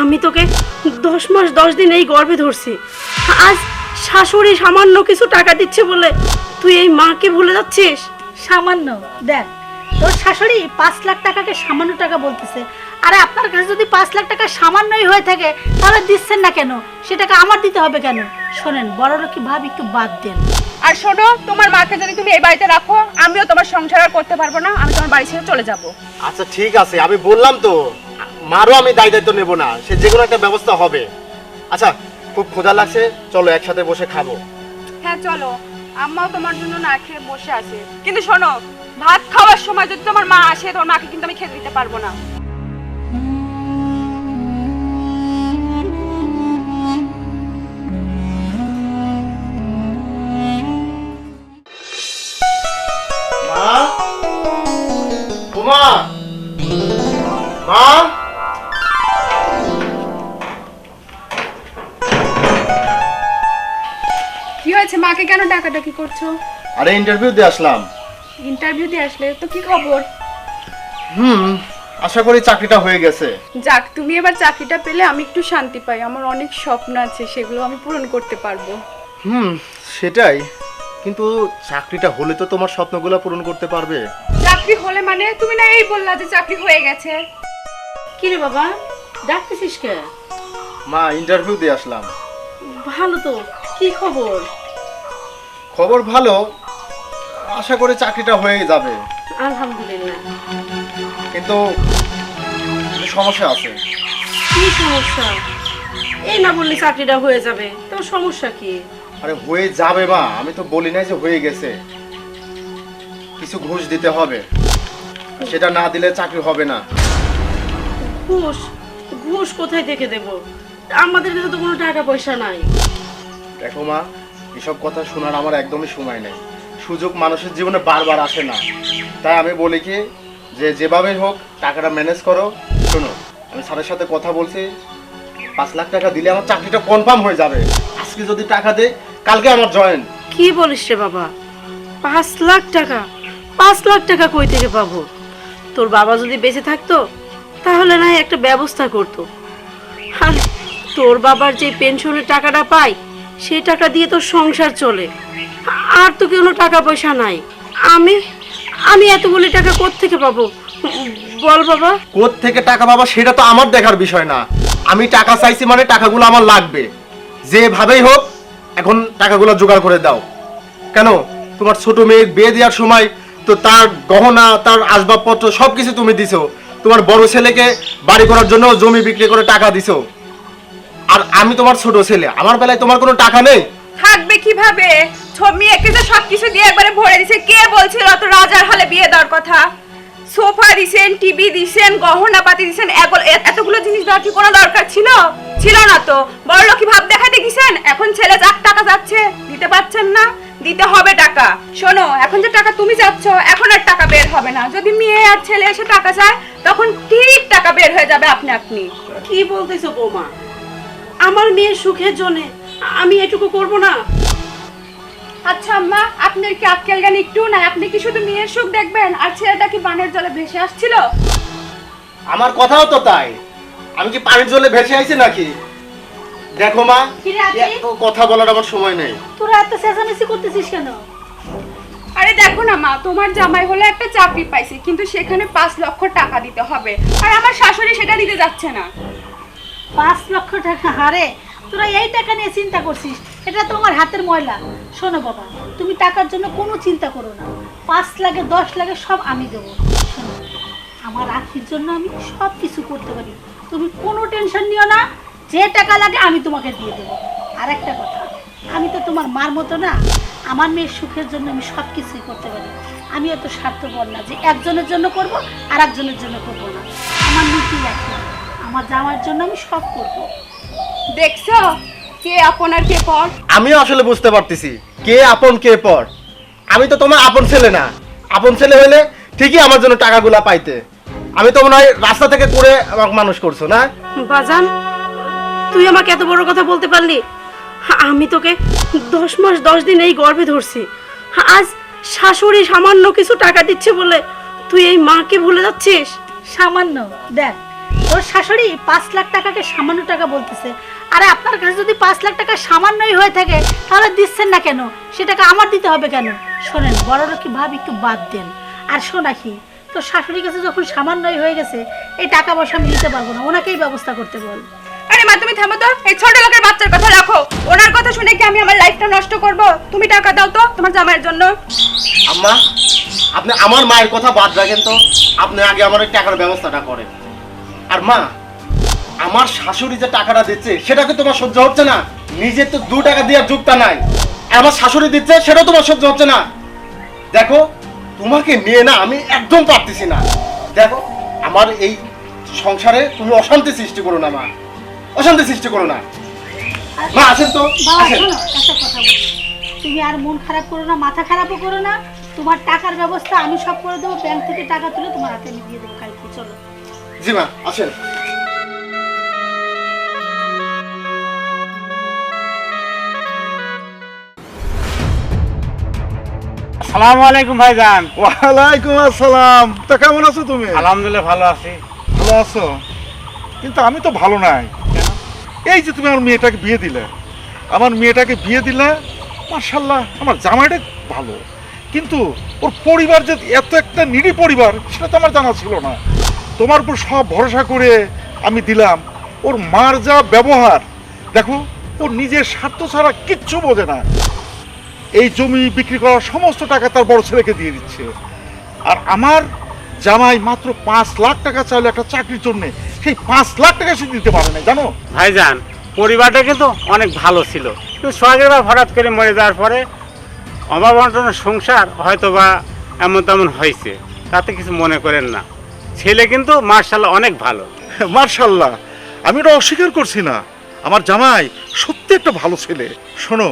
আমি তোকে দশ মাস দশ দিন এই গর্ভে ধরছি। আজ শাশুড়ি সামান্য কিছু টাকা দিচ্ছে বলে তুই এই মাকে ভুলে যাচ্ছিস? সামান্য দেখ তোর শাশুড়ি পাঁচ লাখ টাকাকে সামান্য টাকা বলতেছে। আরে আপনার কাছে যদি পাঁচ লাখ টাকা সামান্যই হয়ে থাকে তাহলে দিচ্ছেন না কেন? সেটাকে আমার দিতে হবে কেন? শোনেন বড় লোকই ভাব একটু বাদ দেন। আর শোনো তোমার মাকে যদি তুমি এই বাড়িতে রাখো আমিও তোমার সংসার আর করতে পারব না আমি তোমার বাড়ি ছেড়ে চলে যাব। আচ্ছা ঠিক আছে আমি বললাম তো। মারও আমি দায় দায়িত্ব নেব না, সে যে কোনো একটা ব্যবস্থা হবে। আচ্ছা খুব ক্ষুধা লাগছে, চলো একসাথে বসে খাব। হ্যাঁ চলো। আম্মাও তোমার জন্য না খেয়ে বসে আছে। কিন্তু শোনো, ভাত খাওয়ার সময় যদি তোমার মা আসে, তোমার মাকে কিন্তু আমি খেতে দিতে পারব না। কেন ডাকাডাকি করছ? আরে ইন্টারভিউ দিয়ে আসলাম। ইন্টারভিউ দিয়ে আসলে তো কি খবর? হুম আশা করি চাকরিটা হয়ে গেছে। যাক তুমি এবার চাকরিটা পেলে আমি একটু শান্তি পাই। আমার অনেক স্বপ্ন আছে সেগুলো আমি পূরণ করতে পারব। হুম সেটাই। কিন্তু চাকরিটা হলে তো তোমার স্বপ্নগুলো পূরণ করতে পারবে। চাকরি হলে মানে? তুমি না এই বললা যে চাকরি হয়ে গেছে। কি রে বাবা? ডাকতেছিস কে? মা ইন্টারভিউ দিয়ে আসলাম। ভালো তো। কি খবর? খবর ভালো আশা করে চাকরিটা হয়ে যাবে। আলহামদুলিল্লাহ। কিন্তু সমস্যা আছে। কি সমস্যা? এই না বললি চাকরিটা হয়ে যাবে তো সমস্যা কি? আরে হয়ে যাবে মা আমি তো বলি নাই যে হয়ে গেছে। কিছু ঘুষ দিতে হবে সেটা না দিলে চাকরি হবে না। ঘুষ? ঘুষ কোথায় থেকে দেব? আমাদের কাছে তো কোনো টাকা পয়সা নাই। দেখো মা এসব কথা শোনার আমার একদমই সময় নেই। সুযোগ মানুষের জীবনে বারবার আসে না। তাই আমি বলি কি, যে যেভাবে হোক টাকাটা ম্যানেজ করো। শোনো, আমি স্যারের সাথে কথা বলছি। পাঁচ লাখ টাকা দিলে আমার চাকরিটা কনফার্ম হয়ে যাবে। আজকে যদি টাকা দেয়, কালকে আমার জয়েন কি বলিস রে বাবা? পাঁচ লাখ টাকা? পাঁচ লাখ টাকা কই থেকে পাবো? তোর বাবা যদি বেঁচে থাকতো, তাহলে না একটা ব্যবস্থা করতো। আর তোর বাবার যে পেনশনের টাকাটা পায় সেই টাকা দিয়ে তো সংসার চলে। আর তো কোনো টাকা পয়সা নাই। আমি আমি এতগুলি টাকা থেকে পাবো? বল বাবা। থেকে টাকা পাবা সেটা তো আমার দেখার বিষয় না। আমি টাকা চাইছি মানে টাকাগুলো আমার লাগবে। যেভাবেই হোক, এখন টাকাগুলো জোগাড় করে দাও। কেন? তোমার ছোট মেয়ের বিয়ে দেওয়ার সময় তো তার গহনা, তার আসবাবপত্র সব কিছু তুমি দিছো। তোমার বড় ছেলেকে বাড়ি করার জন্য জমি বিক্রি করে টাকা দিছো। আর আমি তোমার ছোট ছেলে আমার বেলায় তোমার কোনো টাকা নেই? থাকবে কীভাবে? ছ- মেয়েকে যে সবকিছু দিয়ে একবারে ভরে দিছে কে বলছিল অত রাজার হালে বিয়ে দেওয়ার কথা? সোফা দিছেন টিভি দিছেন গহনা পাতি দিছেন এগুলো- এতগুলো জিনিস দেওয়ার কি কোনো দরকার ছিল? ছিল না তো। বড় লোকই ভাব দেখাতে গেছেন এখন ছেলে যাক টাকা যাচ্ছে। দিতে পারছেন না? দিতে হবে টাকা। শোনো এখন যে টাকা তুমি যাচ্ছ এখন আর টাকা বের হবে না। যদি মেয়ে আর ছেলে এসে টাকা চায় তখন ঠিক টাকা বের হয়ে যাবে আপনি আপনি। কি বলতেছো বৌমা? আমার মেয়ের সুখের জন্য আমি এটুকু করব না। আচ্ছা আম্মা আপনার কি আক্কেল জ্ঞান একটু না আপনি কি শুধু মেয়ের সুখ দেখবেন? আর ছেলেটা কি বানের জলে ভেসে আসছিল? আমার কথাও তো তাই। আমি কি পানির জলে ভেসে আইছি নাকি? দেখো মা? এত কথা বলার আমার সময় নেই। তোরা এত চেঁচামেচি করতেছিস কেন? আরে দেখো না মা তোমার জামাই হলে একটা চাকরি পাইছে কিন্তু সেখানে পাঁচ লক্ষ টাকা দিতে হবে। আর আমার শাশুড়ি সেটা দিতে যাচ্ছে না। পাঁচ লক্ষ টাকা, হারে? তোরা এই টাকা নিয়ে চিন্তা করছিস? এটা তোমার হাতের ময়লা। শোনো বাবা, তুমি টাকার জন্য কোনো চিন্তা করো না। পাঁচ লাগে, দশ লাগে, সব আমি দেবো। আমার আখির জন্য আমি সব কিছু করতে পারি। তুমি কোনো টেনশন নিও না, যে টাকা লাগে আমি তোমাকে দিয়ে দেবো। আর একটা কথা, আমি তো তোমার মার মতো না। আমার মেয়ের সুখের জন্য আমি সব কিছুই করতে পারি। আমি এত স্বার্থপর না যে একজনের জন্য করব আর একজনের জন্য করব না। আমার নীতি আছে আমার জামার জন্য আমি সব করব। দেখছ? কে আপন আর কে পর? আমিও আসলে বুঝতে পারতেছি। কে আপন কে পর? আমি তো তোমার আপন ছেলে না। আপন ছেলে হলে ঠিকই আমার জন্য টাকাগুলা পাইতে। আমি তো মনে হয় রাস্তা থেকে করে আমাকে মানুষ করছ না? বাজান তুই আমাকে এত বড় কথা বলতে পারলি? আমি তোকে দশ মাস দশ দিন এই গর্ভে ধরছি। আজ শাশুড়ি সামান্য কিছু টাকা দিচ্ছে বলে তুই এই মাকে ভুলে যাচ্ছিস? সামান্য দেখ ওর শাশুড়ি পাঁচ লাখ টাকাকে সামান্য টাকা বলতেছে। আরে আপনার কাছে যদি পাঁচ লাখ টাকা সামান্যই হয়ে থাকে তাহলে দিচ্ছেন না কেন? সে টাকা আমার দিতে হবে কেন? শোনেন বড় লোক ভাব একটু বাদ দেন। আর শোনাকি তো শাশুড়ির কাছে যখন সামান্যই হয়ে গেছে এই টাকা পয়সা আমি দিতে পারব না। ওনাকেই ব্যবস্থা করতে বল। আরে মা তুমি থামো তো। এই ছোট লোকের বাচ্চার কথা রাখো। ওনার কথা শুনে কি আমি আমার লাইফটা নষ্ট করব? তুমি টাকা দাও তো তোমার জামাইয়ের জন্য। আম্মা আপনি আমার মায়ের কথা বাদ রাখেন তো। আপনি আগে আমার টাকার ব্যবস্থাটা করেন। আর মা আমার শাশুড়ি যে টাকাটা দিচ্ছে সেটা কি তোমার সহ্য হচ্ছে না? নিজে তো দু টাকা দেওয়ার যুগটা নাই। আর আমার শাশুড়ি দিচ্ছে সেটাও তোমার সহ্য হচ্ছে না। দেখো তোমাকে নিয়ে না আমি একদম পারতেছি না। দেখো আমার এই সংসারে তুমি অশান্তি সৃষ্টি করো না মা। অশান্তি সৃষ্টি করো না। মা আসেন তো বাবা আসেন। শোনো একটা কথা বলি। তুমি আর মন খারাপ করো না মাথা খারাপও করো না। তোমার টাকার ব্যবস্থা আমি সব করে দেবো ব্যাংক থেকে টাকা তুলে তোমার হাতে আমি দিয়ে দেবো চলো জি মা আসেন। আসসালামু আলাইকুম ভাইজান। ওয়ালাইকুম আসসালাম। তা কেমন আছো তুমি? আলহামদুলিল্লাহ ভালো আছি। ভালো আছো? কিন্তু আমি তো ভালো নাই। এই যে তুমি আমার মেয়েটাকে বিয়ে দিলে। আমার মেয়েটাকে বিয়ে দিলে মার্শাল্লাহ আমার জামাইটা ভালো। কিন্তু ওর পরিবার যে এত একটা নিরি পরিবার সেটা তো আমার জানা ছিল না। তোমার উপর সব ভরসা করে আমি দিলাম। ওর মার যা ব্যবহার, দেখো, ওর নিজের স্বার্থ ছাড়া কিচ্ছু বোঝে না। এই জমি বিক্রি করার সমস্ত টাকা তার বড় ছেলেকে দিয়ে দিচ্ছে। আর আমার জামাই মাত্র পাঁচ লাখ টাকা চাইলে একটা চাকরির জন্য। সেই পাঁচ লাখ টাকা সে দিতে পারে না জানো? ভাইজান পরিবারটা কিন্তু অনেক ভালো ছিল। কিন্তু সোহাগের বা হঠাৎ করে মরে যাওয়ার পরে অভাব সংসার হয়তো বা এমন তেমন হয়েছে, তাতে কিছু মনে করেন না। ছেলে কিন্তু মার্শাল্লাহ অনেক ভালো। মার্শাল্লাহ আমি এটা অস্বীকার করছি না। আমার জামাই সত্যি একটা ভালো ছেলে। শোনো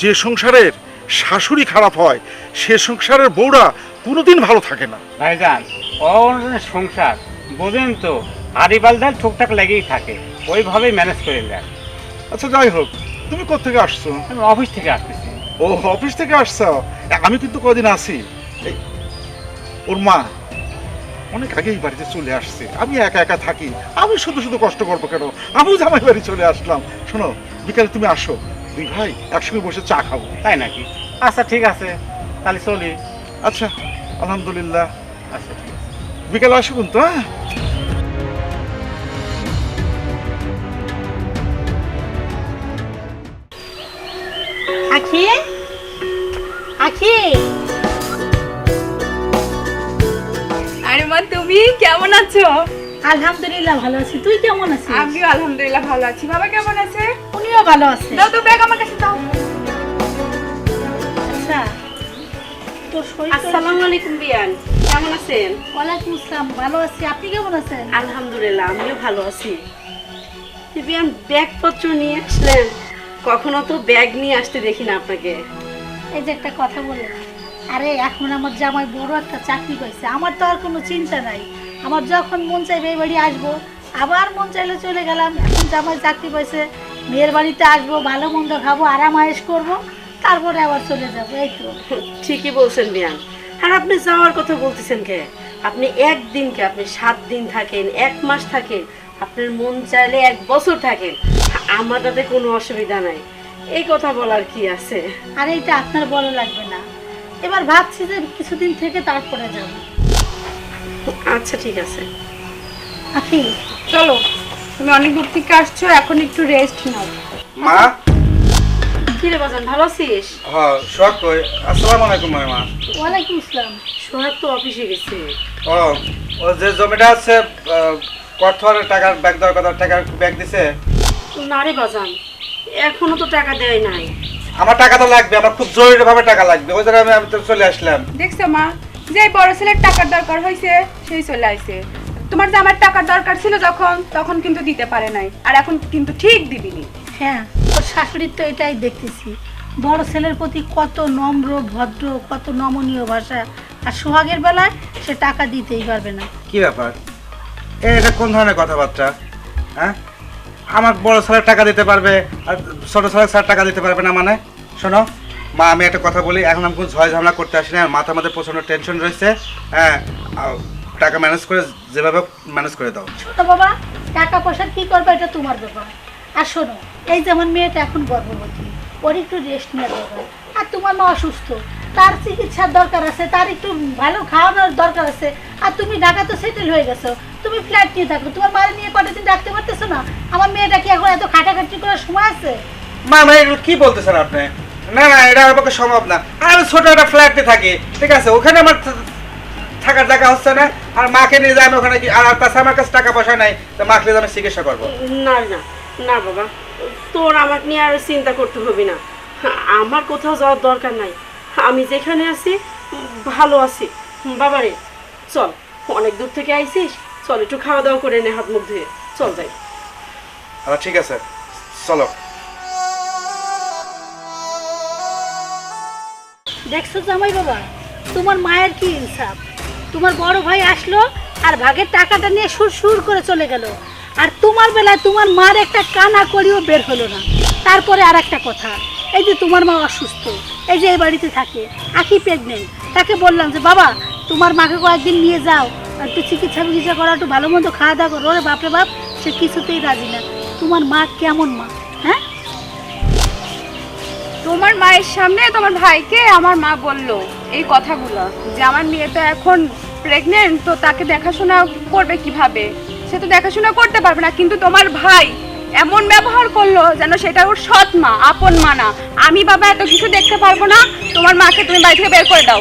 যে সংসারের শাশুড়ি খারাপ হয় সে সংসারের বউরা কোনোদিন ভালো থাকে না। ভাইজান অনটনের সংসার বোঝেন তো বালদাল টুকটাক লেগেই থাকে। ওইভাবেই ম্যানেজ করে নেন। আচ্ছা যাই হোক তুমি কোথেকে আসছো? আমি অফিস থেকে আসতেছি। ও অফিস থেকে আসছো? আমি কিন্তু কদিন আছি। এই, ওর মা অনেক আগেই বাড়িতে চলে আসছে। আমি একা একা থাকি। আমি শুধু শুধু কষ্ট করব কেন? আমিও জামাই বাড়ি চলে আসলাম। শোনো বিকালে তুমি আসো। দুই ভাই একসঙ্গে বসে চা খাব। তাই নাকি? আচ্ছা ঠিক আছে। তাহলে চলি। আচ্ছা আলহামদুলিল্লাহ। আচ্ছা ঠিক আছে বিকালে আসবেন তো হ্যাঁ? আখি? আখি? আরে তুমি কেমন আছো? আলহামদুলিল্লাহ ভালো আছি। তুই কেমন আছিস? আমিও আলহামদুলিল্লাহ ভালো আছি। বাবা কেমন আছে? উনিও ভালো আছে। দাও তো ব্যাগ আমার কাছে দাও। আচ্ছা তোর শরীর আসসালামু আলাইকুম বিয়ান। কেমন আছেন? ওয়ালাইকুম আসসালাম ভালো আছি। আপনি কেমন আছেন? আলহামদুলিল্লাহ আমিও ভালো আছি। বিয়ান ব্যাগপত্র নিয়ে আসলেন। কখনো তো ব্যাগ নিয়ে আসতে দেখি না আপনাকে। এই যে একটা কথা বলে। আরে এখন আমার জামাই বড় একটা চাকরি পাইছে আমার তো আর কোনো চিন্তা নাই। আমার যখন মন চাইবে এই বাড়ি আসব। আবার মন চাইলে চলে গেলাম। এখন জামাই চাকরি পাইছে। মেয়ের বাড়িতে আসব ভালো মন্দ খাব আরাম আয়েস করব। তারপরে আবার চলে যাব এই তো। ঠিকই বলছেন বিয়ান আর আপনি যাওয়ার কথা বলতেছেন কে? আপনি একদিনকে আপনি সাত দিন থাকেন এক মাস থাকেন। আপনার মন চাইলে এক বছর থাকেন। আমার তাতে কোনো অসুবিধা নাই। এই কথা বলার কি আছে? আর এইটা আপনার বড় লাগবে না। এবার ভাবছি যে কিছুদিন থেকে তারপরে যাব। আচ্ছা ঠিক আছে। আখি চলো। তুমি অনেক দূর থেকে আসছো এখন একটু রেস্ট নাও। মা? কি রে বাজান ভালো আছিস? হ্যাঁ সোহাগ কই? আসসালামু আলাইকুম মা ওয়ালাইকুম আসসালাম। সোহাগ তো অফিসে গেছে। ও ও যে জমিটা আছে কঠোরের টাকার ব্যাগ দেওয়ার কথা টাকার ব্যাগ দিছে? না রে বাজান এখনও তো টাকা দেয় নাই। আমার টাকা তো লাগবে আমার খুব জরুরি ভাবে টাকা লাগবে। ওই জন্য আমি আমি তো চলে আসলাম। দেখছ মা যে বড় ছেলের টাকার দরকার হয়েছে সেই চলে আইছে তোমার যে আমার টাকার দরকার ছিল যখন তখন কিন্তু দিতে পারে নাই। আর এখন কিন্তু ঠিক দিবিনি। হ্যাঁ ওর শাশুড়ির তো এটাই দেখতেছি। বড় ছেলের প্রতি কত নম্র ভদ্র কত নমনীয় ভাষা। আর সোহাগের বেলায় সে টাকা দিতেই পারবে না। কি ব্যাপার? এ, এটা কোন ধরনের কথাবার্তা? হ্যাঁ? আমার বড় ছেলের টাকা দিতে পারবে, আর ছোট ছেলের স্যার টাকা দিতে পারবে না মানে? শোনো, মা, আমি একটা কথা বলি, এখন আমি কোনো ঝয় ঝামেলা করতে আসি না মাথার মধ্যে প্রচণ্ড টেনশন রয়েছে হ্যাঁ টাকা ম্যানেজ করে যেভাবে ম্যানেজ করে দাও। তো বাবা, টাকা পয়সা কি করবে এটা তোমার ব্যাপার? আর শোনো, এই যে আমার মেয়েটা এখন গর্ভবতী, ওর একটু রেস্ট নেওয়া দরকার। আর তোমার মা অসুস্থ তার চিকিৎসার দরকার আছে তার একটু ভালো খাওয়ানোর দরকার আছে। আর তুমি ঢাকা তো সেটেল হয়ে গেছো তুমি ফ্ল্যাট নিয়ে থাকো তোমার মায়ের নিয়ে কটা দিন রাখতে পারতেছো না? আমার মেয়েটা কি এখন এত খাটাখাটি করার সময় আছে? মা মা এগুলো কি বলতেছেন আপনি? না না এটা আমার পক্ষে সম্ভব না। আমি ছোট একটা ফ্ল্যাটে থাকি ঠিক আছে? ওখানে আমার থাকার জায়গা হচ্ছে না। আর মাকে নিয়ে যাই আমি ওখানে আর তাছাড়া আমার কাছে টাকা পয়সা নাই তো মাকে নিয়ে আমি চিকিৎসা করব। না না না বাবা। তোর আমাকে নিয়ে আর চিন্তা করতে হবে না। আমার কোথাও যাওয়ার দরকার নাই। আমি যেখানে আছি ভালো আছি। বাবা রে চল অনেক দূর থেকে আইছিস চল একটু খাওয়া দাওয়া করে নে হাত মুখ ধুয়ে। চল যাই। আচ্ছা ঠিক আছে। চলো। দেখছ জামাই বাবা তোমার মায়ের কি ইনসাফ? তোমার বড় ভাই আসলো আর ভাগের টাকাটা নিয়ে সুর সুর করে চলে গেল। আর তোমার বেলায় তোমার মার একটা কানা করিও বের হলো না। তারপরে আর একটা কথা এই যে তোমার মা অসুস্থ, এই যে এই বাড়িতে থাকে, আখি প্রেগনেন্ট তাকে বললাম যে, বাবা, তোমার মাকে কয়েকদিন নিয়ে যাও একটু চিকিৎসা বিকিৎসা করো একটু ভালো মন্দ খাওয়া দাওয়া করো, ওরে বাপরে বাপ, সে কিছুতেই রাজি না। তোমার মা কেমন মা হ্যাঁ? তোমার মায়ের সামনে তোমার ভাইকে আমার মা বলল এই কথাগুলো, যে আমার মেয়ে তো এখন প্রেগনেন্ট তো তাকে দেখাশোনা করবে কীভাবে? সে তো দেখাশোনা করতে পারবে না, কিন্তু তোমার ভাই এমন ব্যবহার করল যেন সেটা ওর সৎ মা আপন মা না। আমি বাবা এত কিছু দেখতে পারব না তোমার মাকে তুমি বাড়ি থেকে বের করে দাও।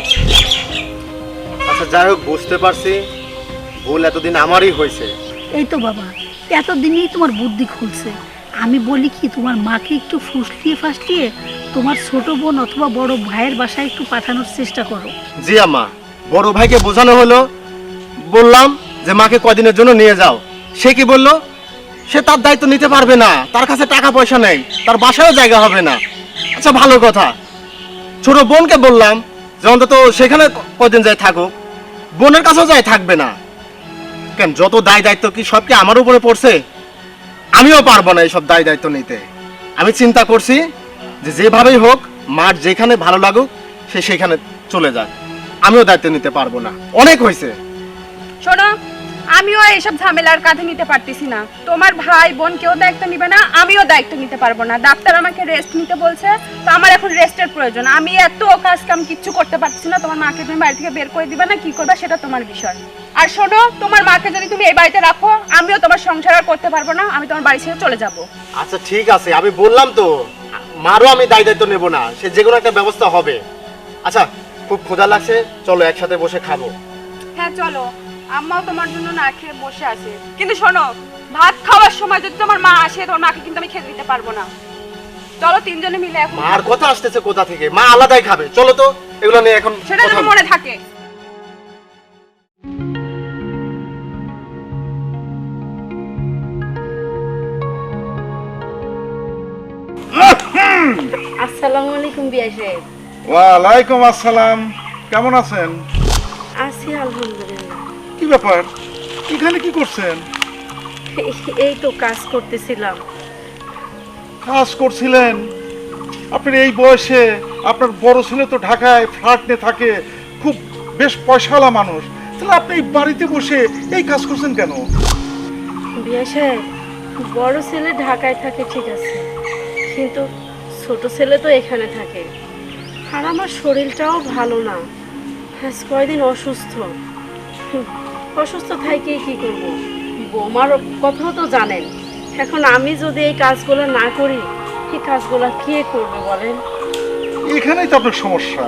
আচ্ছা যাই হোক বুঝতে পারছি। ভুল এতদিন আমারই হয়েছে। এই তো বাবা এতদিনই তোমার বুদ্ধি খুলছে। আমি বলি কি তোমার মাকে একটু ফুসলিয়ে ফাসলিয়ে তোমার ছোট বোন অথবা বড় ভাইয়ের বাসায় একটু পাঠানোর চেষ্টা করো। জি আম্মা বড় ভাইকে বোঝানো হলো। বললাম যে মাকে কদিনের জন্য নিয়ে যাও। সে কি বলল? সে তার দায়িত্ব নিতে পারবে না। তার কাছে টাকা পয়সা নেই, তার বাসায়ও জায়গা হবে না। আচ্ছা ভালো কথা। ছোট বোনকে বললাম যে, অন্তত সেখানে কদিন যায় থাকুক। বোনের কাছেও যায় থাকবে না। কেন, যত দায় দায়িত্ব কি সব কি আমার উপরে পড়ছে? আমিও পারব না এইসব দায় দায়িত্ব নিতে। আমি চিন্তা করছি যে, যেভাবেই হোক, মার যেখানে ভালো লাগুক, সে সেখানে চলে যায় আমিও দায়িত্ব নিতে পারব না। অনেক হয়েছে। শোনো আমিও এইসব ঝামেলার কাঁধে নিতে পারতেছি না। তোমার ভাই বোন কেউ দায়িত্ব নিবে না আমিও দায়িত্ব নিতে পারব না। ডাক্তার আমাকে রেস্ট নিতে বলছে তো আমার এখন রেস্টের প্রয়োজন। আমি এত কাজ কাম কিচ্ছু করতে পারছি না তোমার মাকে তুমি বাড়ি থেকে বের করে দিবে না কি করবে সেটা তোমার বিষয়। আর শোনো তোমার মাকে যদি তুমি এই বাড়িতে রাখো আমিও তোমার সংসার আর করতে পারব না আমি তোমার বাড়ি ছেড়ে চলে যাব। আচ্ছা ঠিক আছে আমি বললাম তো মারও আমি দায় দায়িত্ব নেব না সে যে কোনো একটা ব্যবস্থা হবে। আচ্ছা খুব ক্ষুধা লাগছে চলো একসাথে বসে খাব। হ্যাঁ চলো। আম্মাও তোমার জন্য না খেয়ে বসে আছে। কিন্তু শোনো ভাত খাওয়ার সময় যদি তোমার মা আসে তোমার মাকে কিন্তু আমি খেতে দিতে পারব না। চলো তিনজনে মিলে এখন মার কথা আসতেছে কোথা থেকে? মা আলাদাই খাবে। চলো তো এগুলো নিয়ে এখন সেটা যেন মনে থাকে। আসসালামু আলাইকুম বিয়া সাহেব। ওয়ালাইকুম আসসালাম। কেমন আছেন? আছি আলহামদুলিল্লাহ। ব্যাপার? এখানে কি করছেন? এই- তো কাজ করতেছিলাম। কাজ করছিলেন? আপনার এই বয়সে আপনার বড় ছেলে তো ঢাকায় ফ্ল্যাট নিয়ে থাকে খুব বেশ পয়সাওয়ালা মানুষ। তাহলে আপনি বাড়িতে বসে এই কাজ করছেন কেন? বিয়া সাহেব বড় ছেলে ঢাকায় থাকে ঠিক আছে কিন্তু ছোট ছেলে তো এখানে থাকে। আর আমার শরীরটাও ভালো না। আজ কয়দিন অসুস্থ। অসুস্থ থাইকে কি করব? বৌমার কথাও তো জানেন। এখন আমি যদি এই কাজগুলো না করি এই কাজগুলো কে করবে বলেন? এখানেই তো আপনার সমস্যা।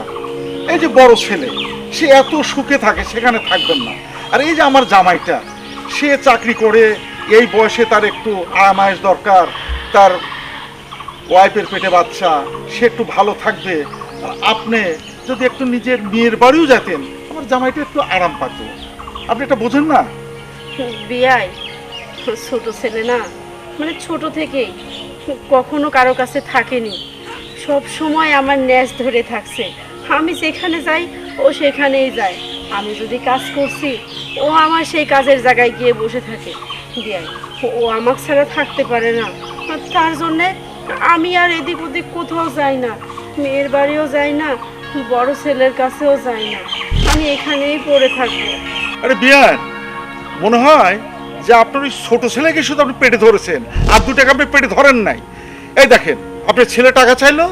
এই যে বড় ছেলে, সে এত সুখে থাকে, সেখানে থাকবেন না। আর এই যে আমার জামাইটা, সে চাকরি করে, এই বয়সে তার একটু আরামায়েশ দরকার, তার ওয়াইফের পেটে বাচ্চা, সে একটু ভালো থাকবে। আপনি যদি একটু নিজের মেয়ের বাড়িও যেতেন, আমার জামাইটা একটু আরাম পাত আপনি এটা বোঝেন না। বিয়াই ছোট ছেলে না? মানে ছোট থেকেই, কখনো কারও কাছে থাকেনি। সব সময় আমার ন্যাস ধরে থাকছে। আমি যেখানে যাই, ও সেখানেই যায়। আমি যদি কাজ করছি, ও আমার সেই কাজের জায়গায় গিয়ে বসে থাকে। বিয়াই, ও আমাক ছাড়া থাকতে পারে না। তার জন্যে আমি আর এদিক ওদিক কোথাও যাই না। মেয়ের বাড়িও যাই না, বড় ছেলের কাছেও যাই না। আমি এখানেই পড়ে থাকব। আরে বিয়ান, মনে হয় যে আপনার ওই ছোট ছেলেকে শুধু আপনি পেটে ধরেছেন, আর দু টাকা আপনি পেটে ধরেন নাই। এই দেখেন, আপনার ছেলে টাকা চাইলো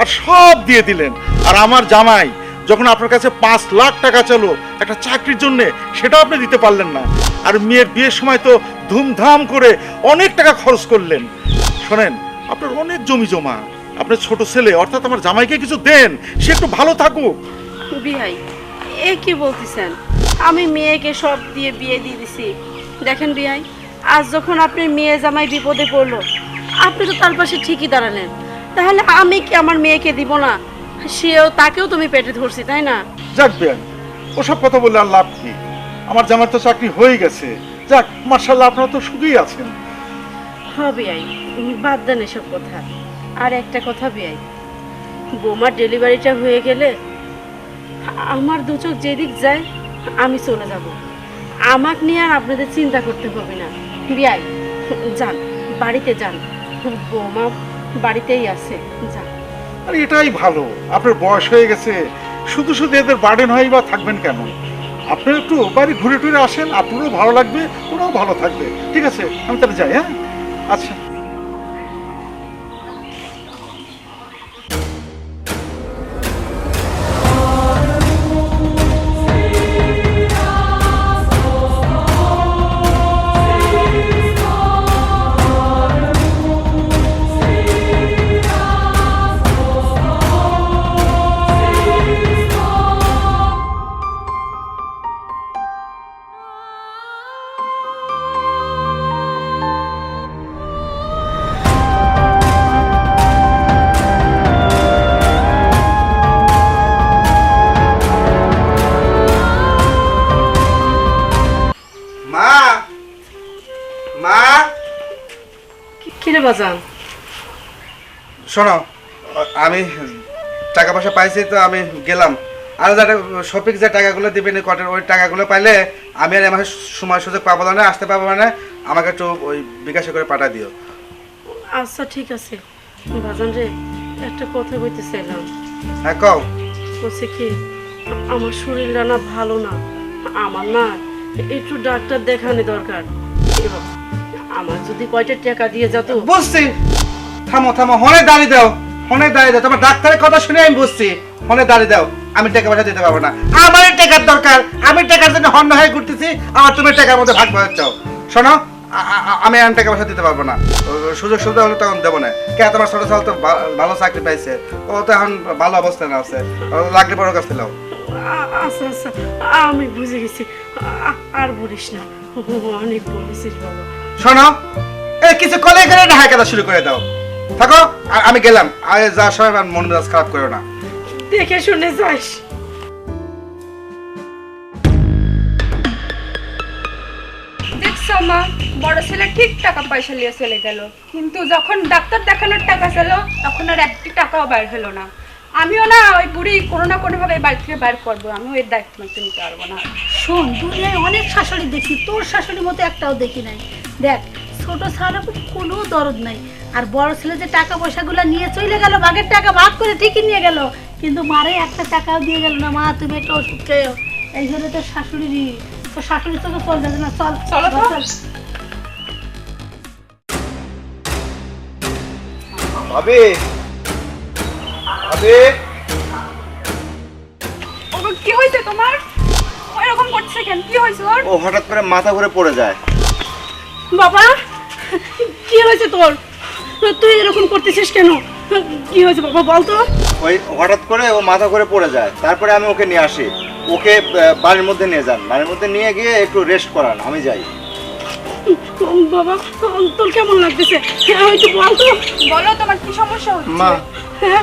আর সব দিয়ে দিলেন। আর আমার জামাই, যখন আপনার কাছে পাঁচ লাখ টাকা চাইলো একটা চাকরির জন্য, সেটাও আপনি দিতে পারলেন না। আর মেয়ের বিয়ের সময় তো ধুমধাম করে অনেক টাকা খরচ করলেন। শোনেন, আপনার অনেক জমি জমা, আপনার ছোট ছেলে, অর্থাৎ আমার জামাইকে কিছু দেন, সে একটু ভালো থাকুক। বিহাই, এ কি বলতেছেন? আমি মেয়েকে সব দিয়ে বিয়ে দিয়ে দিছি। দেখেন বিহাই আজ যখন আপনার মেয়ে জামাই বিপদে পড়ল আপনি তো তার পাশে ঠিকই দাঁড়ালেন। তাহলে আমি কি আমার মেয়েকে দিব না? সেও তাকেও তুমি পেটে ধরছি তাই না? যাক বেন ওসব কথা বললে আর লাভ কি? আমার জামার তো চাকরি হয়ে গেছে। যাক মার্শাল্লাহ আপনারা তো সুখেই আছেন। হবে আই বাদ দেন এসব কথা। আর একটা কথা বেআই বোমার ডেলিভারিটা হয়ে গেলে আমার দু চোখ যেদিক যায় আমি চলে যাব। আমাকে নিয়ে আর আপনাদের চিন্তা করতে হবে না। বিয়াই, যান, বাড়িতে যান। বৌমা বাড়িতেই আছে, যান। আর এটাই ভালো, আপনার বয়স হয়ে গেছে। শুধু শুধু এদের বার্ডেন হয়ে বা থাকবেন কেন? আপনি একটু বাড়ি ঘুরে টুরে আসেন, আপনারও ভালো লাগবে, ওরাও ভালো থাকবে। ঠিক আছে, আমি তাহলে যাই হ্যাঁ? আচ্ছা। বাজান। শোনো আমি টাকা পয়সা পাইছি তো আমি গেলাম। আর যারা শপিং যে টাকাগুলো দিবেন কটের ওই টাকাগুলো পাইলে আমি আর আমার সময় সুযোগ পাবো না আসতে পাবো না আমাকে একটু ওই বিকাশে করে পাঠা দিও। আচ্ছা ঠিক আছে। বাজান রে একটা কথা বলতে চাইলাম। হ্যাঁ কও। বলছে কি আমার শরীরটা না ভালো না। আমার না একটু ডাক্তার দেখানো দরকার। এবার আমার যদি কয়টা টাকা দিয়ে যেত বুঝছি। থামো থামো হনে দাঁড়িয়ে দাও হনে দাঁড়িয়ে দাও। তোমার ডাক্তারের কথা শুনে আমি বুঝছি। হনে দাঁড়িয়ে দাও আমি টাকা পয়সা দিতে পারব না। আমার টাকার দরকার। আমি টাকার জন্য হন্য হয়ে ঘুরতেছি আর তুমি টাকার মধ্যে ভাগ ভাগ চাও শোনো আমি টাকা পয়সা দিতে পারব না। সুযোগ সুবিধা হলে তখন দেবো না। কে তোমার ছোট ছেলে তো ভালো চাকরি পাইছে। ও তো এখন ভালো অবস্থানে আছে। লাগলে বড় কাছ লাও। আচ্ছা আচ্ছা আমি বুঝে গেছি। আর বলিস না। অনেক বলেছিস বাবা। শোনো এই কিছু কলে করে না হাঁকাটা শুরু করে দাও। থাকো আ- আমি গেলাম। আর যাওয়ার সময় আমার মন মেজাজ খারাপ করো না। দেখে শুনে যাস। দেখছ মা বড় ছেলে ঠিক টাকা পয়সা নিয়ে চলে গেল। কিন্তু যখন ডাক্তার দেখানোর টাকা ছিল তখন আর একটি টাকাও বাইর হলো না। আমিও না ওই বুড়ি কোনো না কোনো ভাবে বাড়ি থেকে বাইর করব। আমিও এর দায়িত্ব নিতে নিতে পারব না। শোন দুনিয়ায় অনেক শাশুড়ি দেখি তোর শাশুড়ির মতো একটাও দেখি নাই। দেখ ছোট ছাড়া কোনো দরদ নাই। আর বড় ছেলে যে টাকা পয়সাগুলো নিয়ে চলে গেল ভাগের টাকা ভাগ করে ঠিকই নিয়ে গেল। কিন্তু মারে একটা টাকাও দিয়ে গেল না। মা তুমি একটা ওষুধ খেয়েও। এই জন্য তোর শাশুড়িরই তোর শাশুড়ি তোকে চল যাবে না। চল চলো চল। ভাবি ভাবি। কি হয়েছে তোমার? ওইরকম করছে কেন? কি হয়েছে ওর? ও হঠাৎ করে মাথা ঘুরে পড়ে যায়। বাবা কি হয়েছে তোর? তুই এরকম করতেছিস কেন? কি হয়েছে বাবা বল তো। ওই হঠাৎ করে ও মাথা করে পড়ে যায়। তারপরে আমি ওকে নিয়ে আসি। ওকে বাড়ির মধ্যে নিয়ে যান। বাড়ির মধ্যে নিয়ে গিয়ে একটু রেস্ট করান আমি যাই। বাবা তোর কেমন লাগতেছে? হ্যাঁ একটু বল তো। বলো তোমার কি সমস্যা হচ্ছে? মা। হ্যাঁ।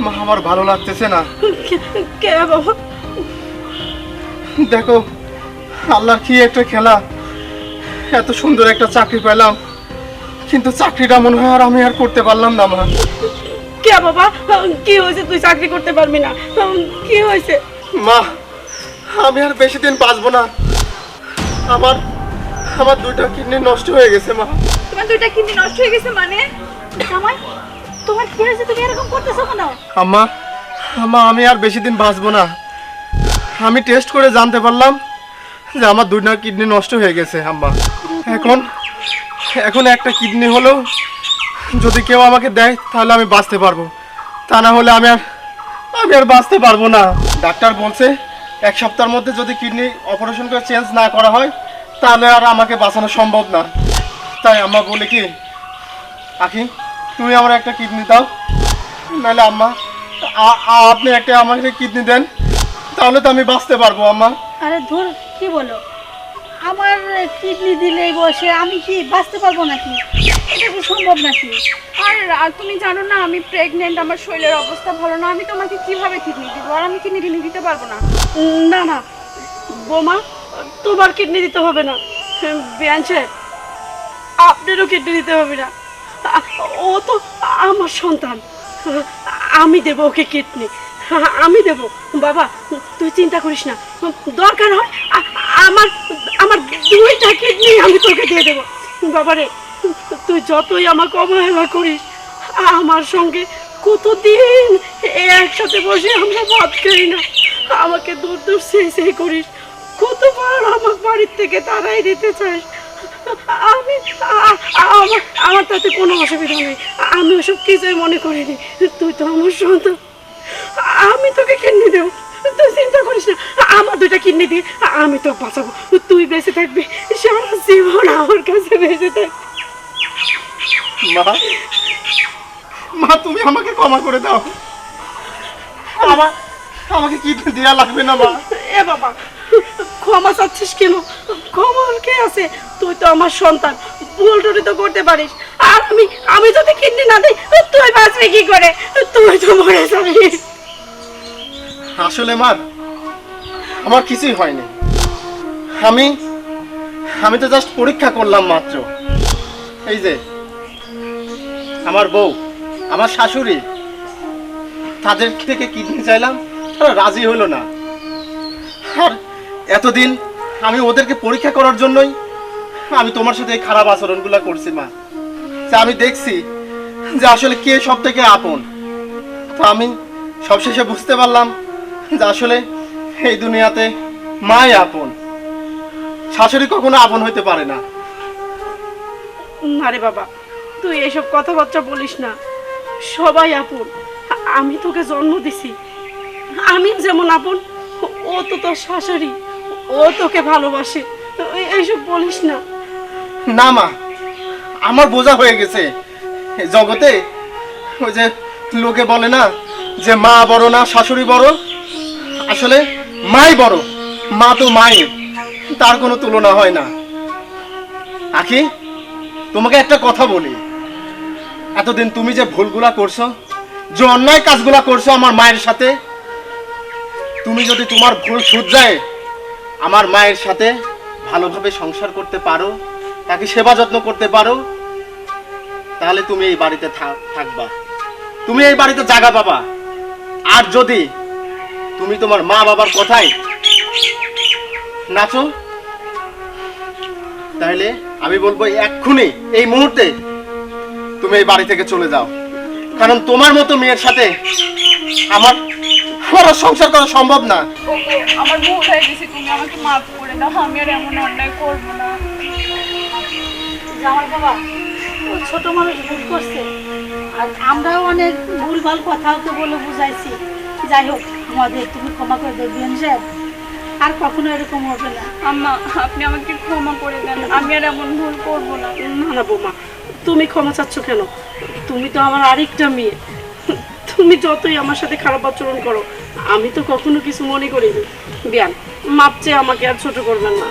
মা আমার ভালো লাগতেছে না। কে- কে বাবা? দেখো আল্লাহর কি একটা খেলা। এত সুন্দর একটা চাকরি পেলাম কিন্তু চাকরিটা মনে হয় আর আমি আর করতে পারলাম না মা। কে বাবা? কি হয়েছে? তুই চাকরি করতে পারবি না। কি হয়েছে? মা আমি আর বেশি দিন বাঁচবো না। আমার আমার দুইটা কিডনি নষ্ট হয়ে গেছে মা। তোমার দুইটা কিডনি নষ্ট হয়ে গেছে মানে? জামাই তোমার কি হয়েছে? তুমি এরকম করতেছো কেন? আম্মা আম্মা আমি আর বেশি দিন বাঁচবো না। আমি টেস্ট করে জানতে পারলাম যে আমার দুইটা কিডনি নষ্ট হয়ে গেছে আম্মা। এখন এখন একটা কিডনি হলেও যদি কেউ আমাকে দেয়, তাহলে আমি বাঁচতে পারব। তা না হলে আমি আর আমি আর বাঁচতে পারব না। ডাক্তার বলছে, এক সপ্তাহের মধ্যে যদি কিডনি অপারেশন করে চেঞ্জ না করা হয়, তাহলে আর আমাকে বাঁচানো সম্ভব না। তাই আম্মা বলে কি, আখি, তুমি আমার একটা কিডনি দাও। নাহলে আম্মা আপনি একটা আমাকে কিডনি দেন, তাহলে তো আমি বাঁচতে পারব, আম্মা। আরে ধর, কি বলো? আমার কিডনি দিলে এই বয়সে আমি কি বাঁচতে পারব নাকি? এটা কি সম্ভব নাকি? আর আর তুমি জানো না আমি প্রেগনেন্ট আমার শরীরের অবস্থা ভালো না আমি তোমাকে কীভাবে কিডনি দিব? আর আমি কিডনি টিডনি দিতে পারব না। না না। বোমা তোমার কিডনি দিতে হবে না। বিয়ান সাহেব আপনারও কিডনি দিতে হবে না। ও তো আমার সন্তান। আমি দেব ওকে কিডনি। আমি দেব। বাবা তুই চিন্তা করিস না। দরকার হয় আমার দুইটা কিডনি আমি তোকে দিয়ে দেবো। বাবারে, তুই যতই আমাকে অবহেলা করিস, আমার সঙ্গে কতদিন একসাথে বসে আমরা ভাত খাই না। আমাকে দূর দূর সেই সেই করিস, কতবার আমার বাড়ির থেকে তারাই দিতে চাস। আমি আমার তাতে কোনো অসুবিধা নেই। আমি ওসব কিছুই মনে করিনি। তুই তো আমার সন্তান। আমি তোকে কিডনি দেবো। তুই চিন্তা করিস না। আমার দুইটা কিডনি দিয়ে আমি তো বাঁচাবো। তুই বেঁচে থাকবি সারা জীবন আমার কাছে বেঁচে থাকবি মা মা তুমি আমাকে ক্ষমা করে দাও। আমার আমাকে কিডনি দেওয়া লাগবে না মা। এ বাবা ক্ষমা চাচ্ছিস কেন? ক্ষমার কে আছে? তুই তো আমার সন্তান ভুল টুটি তো করতে পারিস। আর আমি আমি যদি কিডনি না দিই তুই বাঁচবি কি করে? তুই তো মরে যাবি। আসলে মা আমার কিছুই হয়নি। আমি আমি তো জাস্ট পরীক্ষা করলাম মাত্র। এই যে, আমার বউ, আমার শাশুড়ি, তাদের থেকে কিডনি চাইলাম, তারা রাজি হলো না। আর এতদিন আমি ওদেরকে পরীক্ষা করার জন্যই আমি তোমার সাথে এই খারাপ আচরণগুলো করছি, মা। যে আমি দেখছি যে আসলে কে সব থেকে আপন। তো আমি সবশেষে বুঝতে পারলাম যে আসলে এই দুনিয়াতে মাই আপন। শাশুড়ি কখনো আপন হইতে পারে না। আরে বাবা তুই এসব কথাবার্তা বলিস না। সবাই আপন। আমি তোকে জন্ম দিছি। আমি যেমন আপন ও তো তোর শাশুড়ি। ও তোকে ভালোবাসে। এই- এইসব বলিস না। না মা আমার বোঝা হয়ে গেছে। জগতে ওই যে লোকে বলে না যে মা বড় না শাশুড়ি বড়। আসলে মাই বড়, মা তো মাই, তার কোনো তুলনা হয় না। আখি, তোমাকে একটা কথা বলি। এতদিন তুমি যে ভুলগুলা করছ, যে অন্যায় কাজগুলা করছ আমার মায়ের সাথে, তুমি যদি তোমার ভুল শুধরায়, আমার মায়ের সাথে ভালোভাবে সংসার করতে পারো, তাকে সেবা যত্ন করতে পারো, তাহলে তুমি এই বাড়িতে থাকবা। তুমি এই বাড়িতে জায়গা পাবা। আর যদি তুমি তোমার মা বাবার কথাই নাচো। তাহলে আমি বলব এক্ষুনি, এই মুহূর্তে তুমি এই বাড়ি থেকে চলে যাও। কারণ তোমার মতো মেয়ের সাথে আমার আমার সংসার করা সম্ভব না। আমার ভুল হয়ে গেছে তুমি আমাকে মাফ করে দাও, আমি আর এমন অন্যায় করব না। জামাই বাবা ছোট মানুষ, ভুল করছে। আর আমরাও অনেক ভুলভাল কথা ওকে বলে বুঝাইছি। যাই হোক আমাদের তুমি ক্ষমা করে দেবেন সাহেব। আর কখনো এরকম হবে না। আম্মা আপনি আমাকে ক্ষমা করে দেন। আমি আর এমন ভুল করব না। না না বৌমা তুমি ক্ষমা চাচ্ছ কেন? তুমি তো আমার আরেকটা মেয়ে। তুমি যতই আমার সাথে খারাপ আচরণ করো আমি তো কখনো কিছু মনে করিনি। বিয়ান মাপছে আমাকে আর ছোট করবেন না।